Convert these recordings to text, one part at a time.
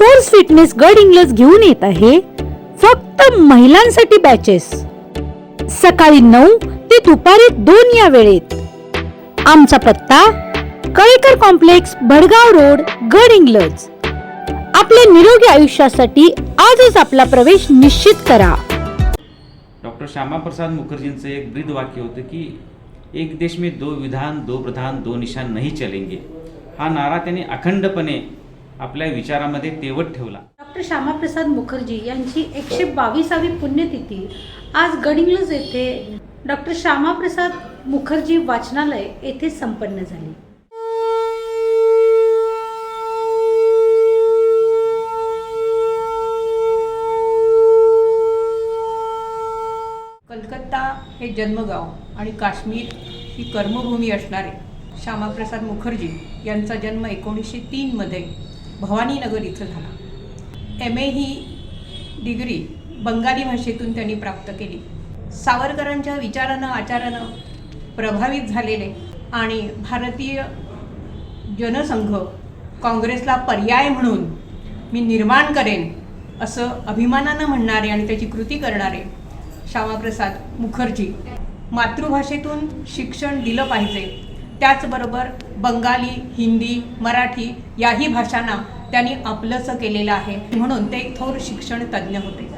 Force fitness गड इंग्लज घेऊन येत आहे. फक्त महिलांसाठी बॅचेस सकाळी नऊ ते दुपारी दोन या वेळेत. आमचा पत्ता कळेकर कॉम्प्लेक्स भडगाव रोड गड इंग्लज आपल्या निरोगी आयुष्यासाठी आजच आपला प्रवेश निश्चित करा. डॉक्टर श्यामाप्रसाद मुखर्जींचं एक ब्रीद वाक्य होतं की एक देश में दो विधान दो प्रधान दो निशान नहीं चलेंगे. हा नारा त्यांनी अखंडपणे आपल्या विचारामध्ये तेवत ठेवला. डॉक्टर श्यामाप्रसाद मुखर्जी यांची एकशे बावीसावी पुण्यतिथी आज गडिंग्लज येथे डॉक्टर श्यामाप्रसाद मुखर्जी वाचनालय येथे संपन्न झाली. कलकत्ता हे जन्मगाव आणि काश्मीर ही कर्मभूमी असणारे श्यामाप्रसाद मुखर्जी यांचा जन्म एकोणीसशे तीनमध्ये भवानीनगर इथं झाला. एम ए ही डिग्री बंगाली भाषेतून त्यांनी प्राप्त केली. सावरकरांच्या विचारानं आचारानं प्रभावित झालेले आणि भारतीय जनसंघ काँग्रेसला पर्याय म्हणून मी निर्माण करेन असं अभिमानानं म्हणणारे आणि त्याची कृती करणारे श्यामाप्रसाद मुखर्जी. मातृभाषेतून शिक्षण दिलं पाहिजे. त्याचबरोबर बंगाली हिंदी मराठी याही भाषांना त्यांनी आपलंसं केलेलं आहे. म्हणून ते एक थोर शिक्षण तज्ज्ञ होते.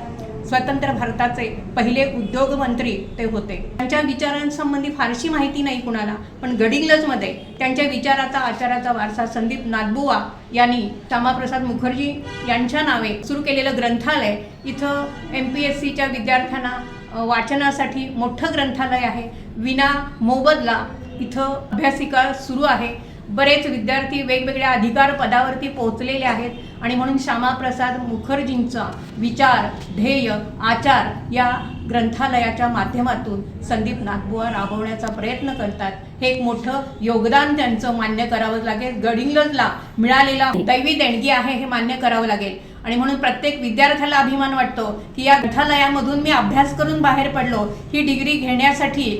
स्वतंत्र भारताचे पहिले उद्योगमंत्री ते होते. त्यांच्या विचारांसंबंधी फारशी माहिती नाही कुणाला पण गडिंग्लजमध्ये त्यांच्या विचाराचा आचाराचा वारसा संदीप नादबुवा यांनी श्यामाप्रसाद मुखर्जी यांच्या नावे सुरू केलेलं ग्रंथालय इथं एम पी एस सीच्या विद्यार्थ्यांना वाचनासाठी मोठं ग्रंथालय आहे. विना मोबदला इथं अभ्यासिका सुरू आहे. बरेच विद्यार्थी वेगवेगळ्या अधिकार पदावरती पोहोचलेले आहेत आणि म्हणून श्यामाप्रसाद मुखर्जींचा विचार ध्येय आचार या ग्रंथालयाच्या माध्यमातून संदीप नागबुवा राबवण्याचा प्रयत्न करतात. हे एक मोठं योगदान त्यांचं मान्य करावं लागेल. गडिंग्लजला मिळालेला दैवी देणगी आहे हे मान्य करावं लागेल. आणि म्हणून प्रत्येक विद्यार्थ्याला अभिमान वाटतो की या ग्रंथालयामधून मी अभ्यास करून बाहेर पडलो. ही डिग्री घेण्यासाठी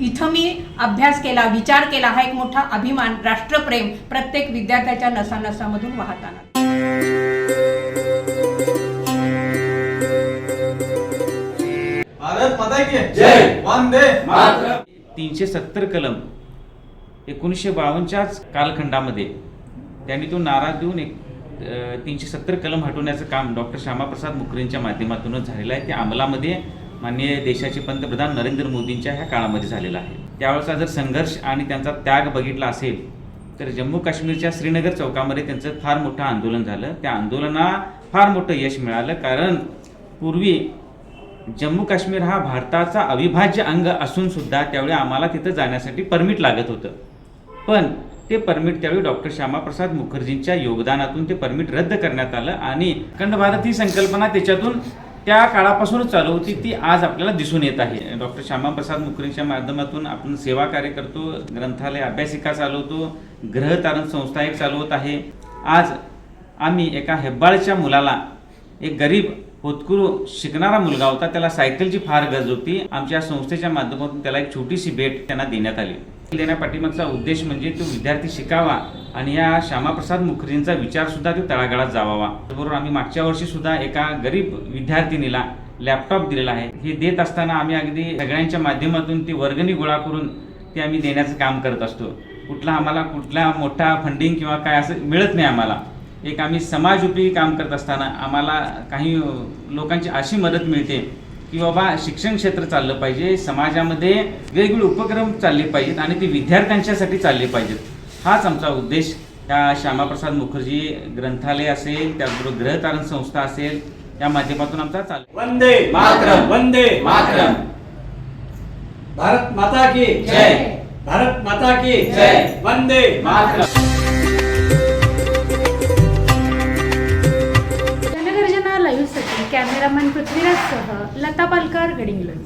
इथं मी अभ्यास केला विचार केला हा एक मोठा अभिमान राष्ट्रप्रेम प्रत्येक विद्यार्थ्याच्या नसानसामधून वाहताना. भारत माता की जय। वंदे मातरम। तीनशे सत्तर कलम एकोणीसशे बावन्नच्याच कालखंडामध्ये त्यांनी तो नारा देऊन एक तीनशे सत्तर कलम हटवण्याचं काम डॉक्टर श्यामाप्रसाद मुखर्जींच्या माध्यमातूनच झालेलं आहे. ते अंमलामध्ये माननीय देशाचे पंतप्रधान नरेंद्र मोदींच्या ह्या काळामध्ये झालेला आहे. त्यावेळेचा जर संघर्ष आणि त्यांचा त्याग बघितला असेल तर जम्मू काश्मीरच्या श्रीनगर चौकामध्ये त्यांचं फार मोठं आंदोलन झालं. त्या आंदोलनात फार मोठं यश मिळालं कारण पूर्वी जम्मू काश्मीर हा भारताचा अविभाज्य अंग असूनसुद्धा त्यावेळी आम्हाला तिथं जाण्यासाठी परमिट लागत होतं. पण ते परमिट त्यावेळी डॉक्टर श्यामाप्रसाद मुखर्जींच्या योगदानातून ते परमिट रद्द करण्यात आलं आणि अखंड भारत ही संकल्पना त्याच्यातून त्या काळापासूनच चालू होती ती आज आपल्याला दिसून येत आहे. डॉक्टर श्यामाप्रसाद मुखर्जींच्या माध्यमातून आपण सेवा कार्य करतो ग्रंथालय अभ्यासिका चालवतो ग्रहतारण संस्था एक चालवत आहे. आज आम्ही एका हेब्बाळच्या मुलाला एक गरीब होतकुरू शिकणारा मुलगा होता त्याला सायकलची फार गरज होती. आमच्या संस्थेच्या माध्यमातून त्याला एक छोटीशी भेट त्यांना देण्यात आली. देण्यापाठीमागचा उद्देश म्हणजे तो विद्यार्थी शिकावा आणि या श्यामाप्रसाद मुखर्जींचा विचारसुद्धा ते तो तळागाळात जावावा. बरोबर आम्ही मागच्या वर्षीसुद्धा एका गरीब विद्यार्थिनीला लॅपटॉप दिलेला आहे. हे देत असताना आम्ही अगदी सगळ्यांच्या माध्यमातून ती वर्गणी गोळा करून ते आम्ही देण्याचं काम करत असतो. कुठला आम्हाला कुठला मोठा फंडिंग किंवा काय असं मिळत नाही आम्हाला. एक आम्ही समाजोपयोगी काम करत असताना आम्हाला काही लोकांची अशी मदत मिळते की बाबा शिक्षण क्षेत्र चाललं पाहिजे समाजामध्ये वेगवेगळे उपक्रम चालले पाहिजेत आणि ते विद्यार्थ्यांच्यासाठी चालले पाहिजेत. हाच आमचा उद्देश. या श्यामाप्रसाद मुखर्जी ग्रंथालय असेल त्याचबरोबर ग्रहतारण संस्था असेल या माध्यमातून आमचा चाल वंदे मातरम वंदे मातरम. भारत माता की जय. भारत माता की जय. वंदे मातरम. जनगर्जना लाईव्हसाठी कॅमेरामॅन पृथ्वीराजसह लता पालकर गडिंग्लज